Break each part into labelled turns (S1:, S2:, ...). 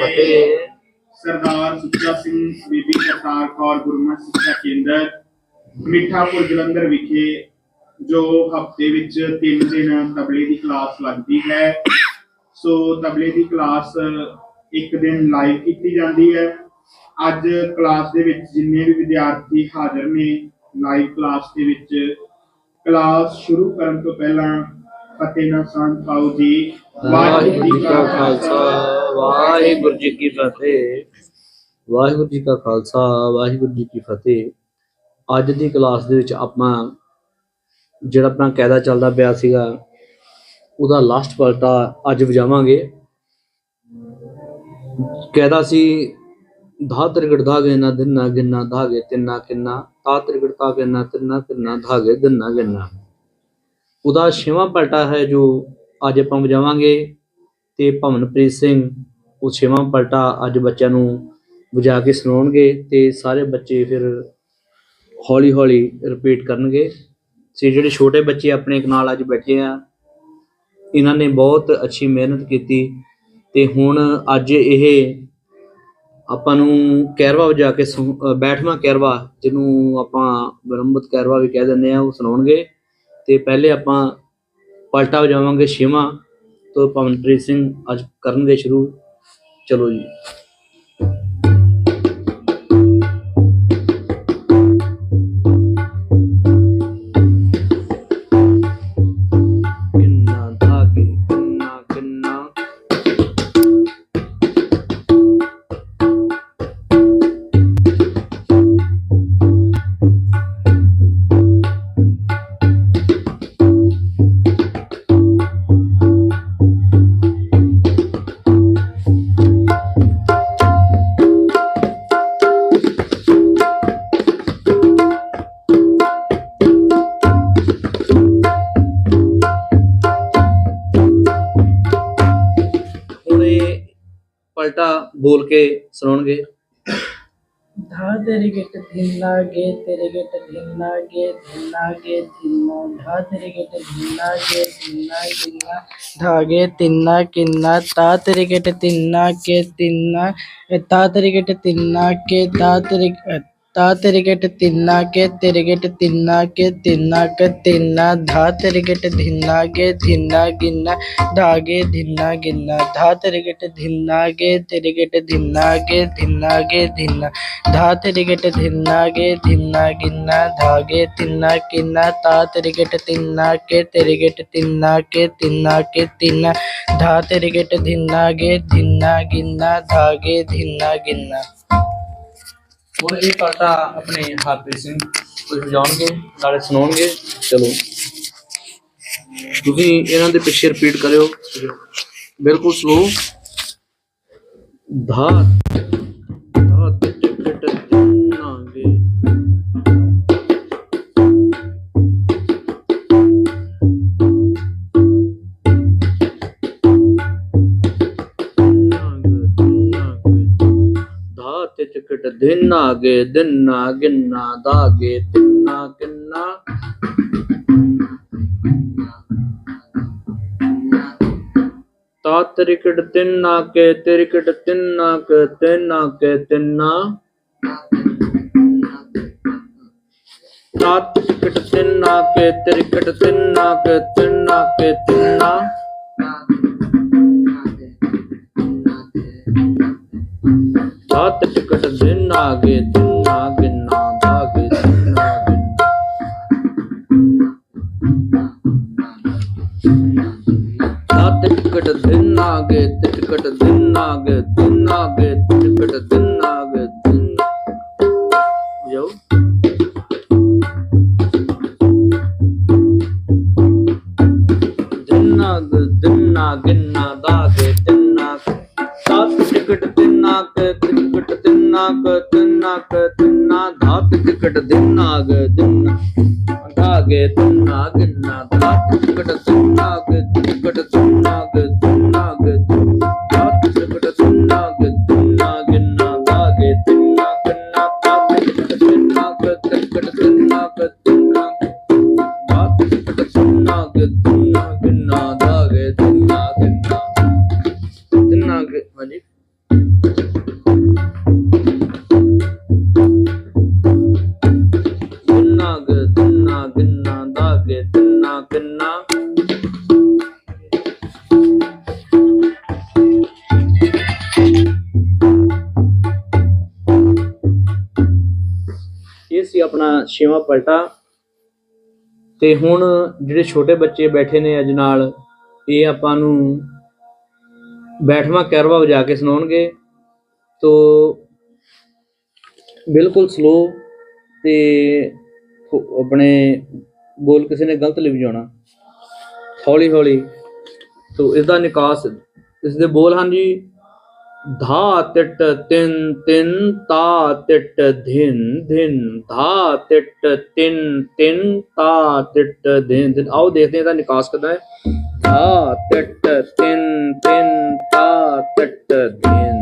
S1: ਫਤਿਹ।
S2: ਸਰਦਾਰ ਸੁੱਚਾ ਸਿੰਘ ਬੀਬੀ ਕਰਤਾਰ ਕੌਰ ਗੁਰਮਤਿ ਸਿੱਖਿਆ ਕੇਂਦਰ, ਮਿੱਠਾਪੁਰ ਜਲੰਧਰ ਵਿਖੇ ਜੋ ਹਫ਼ਤੇ ਵਿੱਚ ਤਿੰਨ ਦਿਨ ਤਬਲੇ ਦੀ ਕਲਾਸ ਲੱਗਦੀ ਹੈ। ਸੋ ਤਬਲੇ ਦੀ ਕਲਾਸ ਇੱਕ ਦਿਨ ਲਾਈਵ ਕੀਤੀ ਜਾਂਦੀ ਹੈ। ਅੱਜ ਕਲਾਸ ਦੇ ਵਿੱਚ ਜਿੰਨੇ ਵੀ ਵਿਦਿਆਰਥੀ ਹਾਜ਼ਰ ਨੇ, ਲਾਈਵ ਕਲਾਸ ਦੇ ਵਿੱਚ ਕਲਾਸ ਸ਼ੁਰੂ ਕਰਨ ਤੋਂ ਪਹਿਲਾਂ ਫਤਿਹ ਨਾਲ ਸਾਂਝ ਜੀ।
S1: ਵਾਹਿਗੁਰੂ ਜੀ ਕਾ ਖਾਲਸਾ, ਵਾਹਿਗੁਰੂ ਜੀ ਕੀ ਫਤਿਹ। ਵਾਹਿਗੁਰੂ ਜੀ ਕਾ ਖਾਲਸਾ, ਵਾਹਿਗੁਰੂ ਜੀ ਕੀ ਫਤਿਹ। ਅੱਜ ਦੀ ਕਲਾਸ ਦੇ ਵਿੱਚ ਆਪਾਂ ਜਿਹੜਾ ਆਪਣਾ ਕਾਇਦਾ ਚੱਲਦਾ ਪਿਆ ਸੀਗਾ, ਉਹਦਾ ਲਾਸਟ ਪਲਟਾ ਅੱਜ ਵਜਾਵਾਂਗੇ। ਕਾਇਦਾ ਸੀ ਧਾ ਤ੍ਰਿਗੜ ਧਾਗੇ ਨਾ ਦਿਨਾ ਗਿੰਨਾ ਧਾਗੇ ਤਿੰਨਾ ਕਿੰਨਾ ਤਾ ਤ੍ਰਿਗੜ ਧਾਗੇ ਨਾ ਤਿੰਨਾ ਕਿੰਨਾ ਧਾਗੇ ਦਿਨਾ ਗਿੰਨਾ। ਉਹਦਾ ਛੇਵਾਂ ਪਲਟਾ ਹੈ ਜੋ ਅੱਜ ਆਪਾਂ ਵਜਾਵਾਂਗੇ ਤੇ ਭਵਨਪ੍ਰੀਤ ਸਿੰਘ ਉਹ ਛੇਵਾਂ ਪਲਟਾ ਅੱਜ ਬੱਚਿਆਂ ਨੂੰ ਵਜਾ ਕੇ ਸੁਣਾਉਣਗੇ ਤੇ ਸਾਰੇ ਬੱਚੇ ਫਿਰ ਹੌਲੀ ਹੌਲੀ ਰਿਪੀਟ ਕਰਨਗੇ। ਤੇ ਜਿਹੜੇ ਛੋਟੇ ਬੱਚੇ ਆਪਣੇ ਨਾਲ ਅੱਜ ਬੈਠੇ ਆ, ਇਹਨਾਂ ਨੇ ਬਹੁਤ ਅੱਛੀ ਮਿਹਨਤ ਕੀਤੀ ਤੇ ਹੁਣ ਅੱਜ ਇਹ ਆਪਾਂ ਨੂੰ ਕੈਰਵਾ ਵਜਾ ਕੇ ਸੁਣ- ਬੈਠਵਾਂ ਕੈਰਵਾ, ਜਿਹਨੂੰ ਆਪਾਂ ਬ੍ਰਹਮਤ ਕੈਰਵਾ ਵੀ ਕਹਿ ਦਿੰਦੇ ਆ, ਉਹ ਸੁਣਾਉਣਗੇ। ਤੇ ਪਹਿਲੇ ਆਪਾਂ ਪਲਟਾ ਵਜਾਵਾਂਗੇ ਛੇਵਾਂ ਤੋਂ ਪਵਨਪ੍ਰੀਤ ਸਿੰਘ ਅੱਜ ਕਰਨਗੇ ਸ਼ੁਰੂ। ਚਲੋ ਜੀ। ਹੁਣ ਇਹ ਪਲਟਾ ਬੋਲ ਕੇ ਸੁਣਾਉਣਗੇ
S3: धा तेरे गेट धिन्ना गे तेरे गेट धिन्ना गे धिन्ना गे धिन्ना धा तेरे गेट धिन्ना गे धिन्ना गिन्ना धागे तिन्ना किन्ना ता तेरे गेट तिन्ना के तिन्ना ता तेरे गेट तिन्ना के ता तेरे ਤਾ తిరిగెట్ తిన్నాకే తిరిగెట్ తిన్నాకే తిన్నాక తిన్నా ధా తిరిగెట్ ధిన్నాగే ధిన్నా గిన్నా ధాగే ధిన్నా గిన్నా ధా తిరిగెట్ ధిన్నాగే తిరిగెట్ ధిన్నాగే ధిన్నాగే ధిన్నా ధా తిరిగెట్ ధిన్నాగే ధిన్నా గిన్నా ధాగే తిన్నా కిన్నా తా తిరిగెట్ తిన్నాకే తిరిగెట్ తిన్నాకే తిన్నాకే తిన్నా ధా తిరిగెట్ ధిన్నాగే ధిన్నా గిన్నా ధాగే ధిన్నా గిన్నా
S1: ਹੁਣ ਇਹ ਪਲਟਾ ਆਪਣੇ ਹਾਰਪ੍ਰੀਤ ਸਿੰਘ ਕੁਝ ਜਾਣਗੇ, ਨਾਲੇ ਸੁਣਾਉਣਗੇ, ਚਲੋ। ਤੁਸੀਂ ਇਹਨਾਂ ਦੇ ਪਿੱਛੇ ਰਿਪੀਟ ਕਰਿਓ। ਬਿਲਕੁਲ ਸਲੋ ਧਾ ਧਾ ਟਿਕਟ ਧਾ ਤੇ ਟਿਕਟ ਦਿਨਾਂਗੇ ਦਿਨਾ ਗਿੰਨਾ ਦਾਗੇ ਤਿੰਨਾ ਕਿੰਨਾ ਤਾ ਤ੍ਰਿਕਟ ਤਿੰਨਾ ਕੇ ਤ੍ਰਿਕਟ ਤਿੰਨਾ ਕੇ ਤਿੰਨਾ ਕੇ ਤਿੰਨਾ ਤਾ ਤ੍ਰਿਕਟ ਤਿੰਨਾ ਕੇ ਤ੍ਰਿਕਟ ਤਿੰਨਾ ਕੇ ਤਿੰਨਾ ਕੇ ਤਿੰਨਾ ਤਾ ਤ੍ਰਿਕਟ ਦਿਨਾ ਗੇ ਦਿਨਾ ਗਿੰਨਾ, ਦਾਗੇ ਦਿਨਾ ਗਿੰਨਾ। ਤਾ ਤ੍ਰਿਕਟ ਦਿਨਾ ਗੇ ਤ੍ਰਿਕਟ ਦਿਨਾ ਗੇ ਦਿਨਾ ਗੇ ਤ੍ਰਿਕਟ ਦਿਨਾ ਗੇ ਦਿਨਾ। ਜਾਓ। ਦਿਨਾ ਗ ਦਿਨਾ ਗਿੰਨਾ, ਦਾਗੇ ਤਿੰਨਾ ਸੱਤ ਟਿਕਟ ਤਿੰਨਾ ਕ ਟਿਕਟ ਤਿੰਨਾ ਕ ਧਾਤ ਟਿਕਟ ਦਿਨਾ ਦਿਨਾ। ਦਾਗੇ ਤਿੰਨਾ ਗਿੰਨਾ ਧਾਤ ਟਿਕਟ ਤਿੰਨਾ ਦੀਆਂ ਇਹ ਸੀ ਆਪਣਾ ਛੇਵਾਂ ਪਲਟਾ। ਤੇ ਹੁਣ ਜਿਹੜੇ ਛੋਟੇ ਬੱਚੇ ਬੈਠੇ ਨੇ ਅੱਜ ਨਾਲ, ਇਹ ਆਪਾਂ ਨੂੰ ਬੈਠਵਾ ਕਰਵਾ ਵਜਾ ਕੇ ਸੁਣਾਉਣਗੇ। ਤੋ ਬਿਲਕੁਲ ਸਲੋ ਤੇ ਆਪਣੇ ਬੋਲ ਕਿਸੇ ਨੇ ਗਲਤ ਲਿਖ ਜਾਣਾ। ਹੌਲੀ ਹੌਲੀ ਤੋ ਇਸ ਦਾ ਨਿਕਾਸ ਇਸ ਦੇ ਬੋਲ ਹਨ ਜੀ, ਧਾ ਤਿਟ ਤਿੰਨ ਤਿੰਨ, ਤਾ ਤਿਟ ਧਿਨ ਧਿਨ, ਧਾ ਤਿਟ ਤਿੰਨ ਤਿੰਨ, ਤਾ ਤਿਟ ਧਿਨ ਧਿਨ। ਆਓ ਦੇਖਦੇ ਹਾਂ ਇਹਦਾ ਨਿਕਾਸ ਕਿੱਦਾਂ ਹੈ। ਧਾ ਤਿਟ ਤਿੰਨ ਤਿੰਨ, ਤਾ ਤਿਟ ਧਿਨ।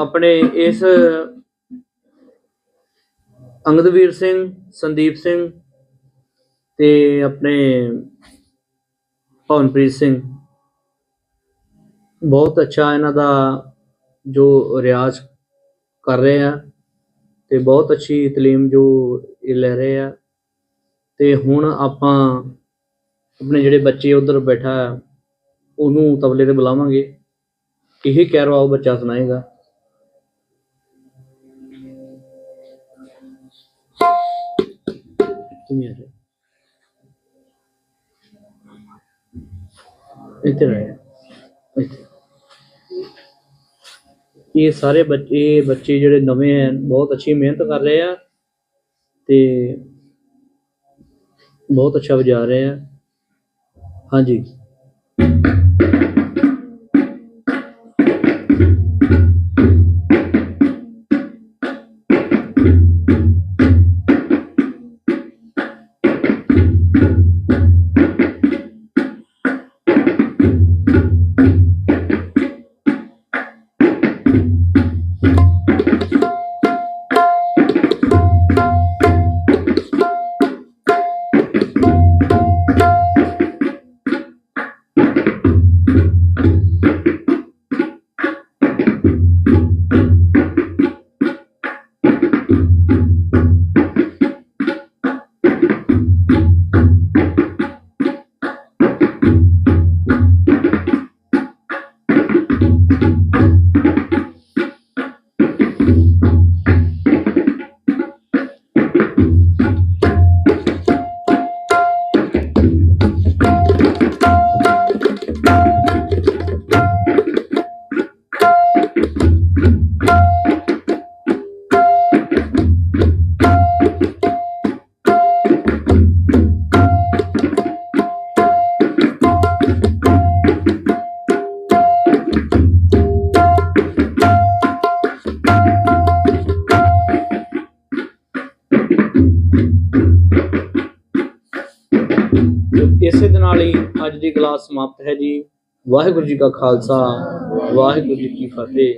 S1: ਆਪਣੇ ਇਸ ਅੰਗਦਵੀਰ ਸਿੰਘ, ਸੰਦੀਪ ਸਿੰਘ ਤੇ ਆਪਣੇ ਪਵਨਪ੍ਰੀਤ ਸਿੰਘ। ਬਹੁਤ ਅੱਛਾ ਇਹਨਾਂ ਦਾ ਜੋ ਰਿਆਜ਼ ਕਰ ਰਹੇ ਆ ਤੇ ਬਹੁਤ ਅੱਛੀ ਤਾਲੀਮ ਜੋ ਇਹ ਲੈ ਰਹੇ ਆ। ਤੇ ਹੁਣ ਆਪਾਂ ਆਪਣੇ ਜਿਹੜੇ ਬੱਚੇ ਉਧਰ ਬੈਠਾ ਉਹਨੂੰ ਤਬਲੇ ਤੇ ਬੁਲਾਵਾਂਗੇ। ਇਹ ਕਹਿ ਉਹ ਬੱਚਾ ਸੁਣਾਏਗਾ। ਤੁਮ ਆ ਇੱਥੇ ਰਹੇ ਇੱਥੇ ਇਹ ਸਾਰੇ ਬੱਚੇ ਬੱਚੇ ਜਿਹੜੇ ਨਵੇਂ ਹੈ ਬਹੁਤ ਅੱਛੀ ਮਿਹਨਤ ਕਰ ਰਹੇ ਆ ਤੇ ਬਹੁਤ ਅੱਛਾ ਵਜਾ ਰਹੇ ਆ ਹਾਂਜੀ। ਨਾਲ ਹੀ ਅੱਜ ਦੀ ਕਲਾਸ ਸਮਾਪਤ ਹੈ ਜੀ। ਵਾਹਿਗੁਰੂ ਜੀ ਕਾ ਖਾਲਸਾ, ਵਾਹਿਗੁਰੂ ਜੀ ਕੀ ਫਤਿਹ।